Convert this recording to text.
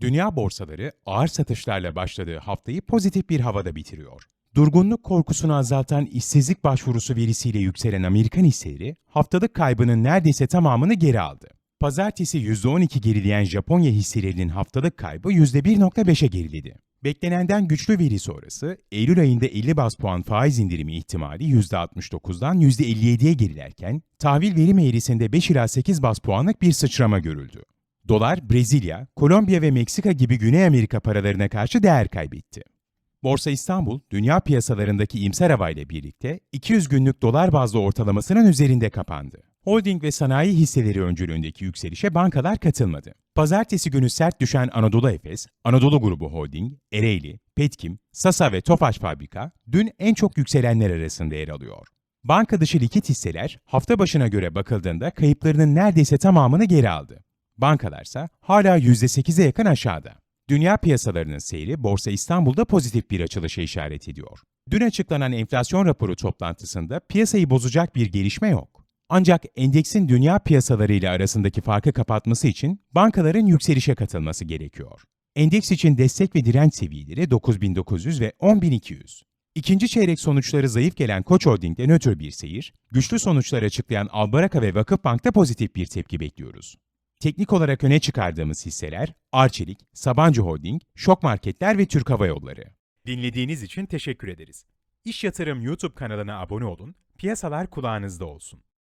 Dünya borsaları ağır satışlarla başladığı haftayı pozitif bir havada bitiriyor. Durgunluk korkusunu azaltan işsizlik başvurusu verisiyle yükselen Amerikan hisseleri haftalık kaybının neredeyse tamamını geri aldı. Pazartesi %12 gerileyen Japonya hisselerinin haftalık kaybı %1.5'e geriledi. Beklenenden güçlü veri sonrası Eylül ayında 50 bas puan faiz indirimi ihtimali %69'dan %57'ye gerilerken tahvil verim eğrisinde 5 ila 8 bas puanlık bir sıçrama görüldü. Dolar, Brezilya, Kolombiya ve Meksika gibi Güney Amerika paralarına karşı değer kaybetti. Borsa İstanbul, dünya piyasalarındaki imser havayla birlikte 200 günlük dolar bazlı ortalamasının üzerinde kapandı. Holding ve sanayi hisseleri öncülüğündeki yükselişe bankalar katılmadı. Pazartesi günü sert düşen Anadolu Efes, Anadolu Grubu Holding, Ereğli, Petkim, Sasa ve Tofaş Fabrika dün en çok yükselenler arasında yer alıyor. Banka dışı likit hisseler hafta başına göre bakıldığında kayıplarının neredeyse tamamını geri aldı. Bankalarsa hala %8'e yakın aşağıda. Dünya piyasalarının seyri Borsa İstanbul'da pozitif bir açılışa işaret ediyor. Dün açıklanan enflasyon raporu toplantısında piyasayı bozacak bir gelişme yok. Ancak endeksin dünya piyasalarıyla arasındaki farkı kapatması için bankaların yükselişe katılması gerekiyor. Endeks için destek ve direnç seviyeleri 9900 ve 10200. İkinci çeyrek sonuçları zayıf gelen Koç Holding'de nötr bir seyir, güçlü sonuçlar açıklayan Albaraka ve Vakıfbank'ta pozitif bir tepki bekliyoruz. Teknik olarak öne çıkardığımız hisseler Arçelik, Sabancı Holding, Şok Marketler ve Türk Hava Yolları. Dinlediğiniz için teşekkür ederiz. İş Yatırım YouTube kanalına abone olun, piyasalar kulağınızda olsun.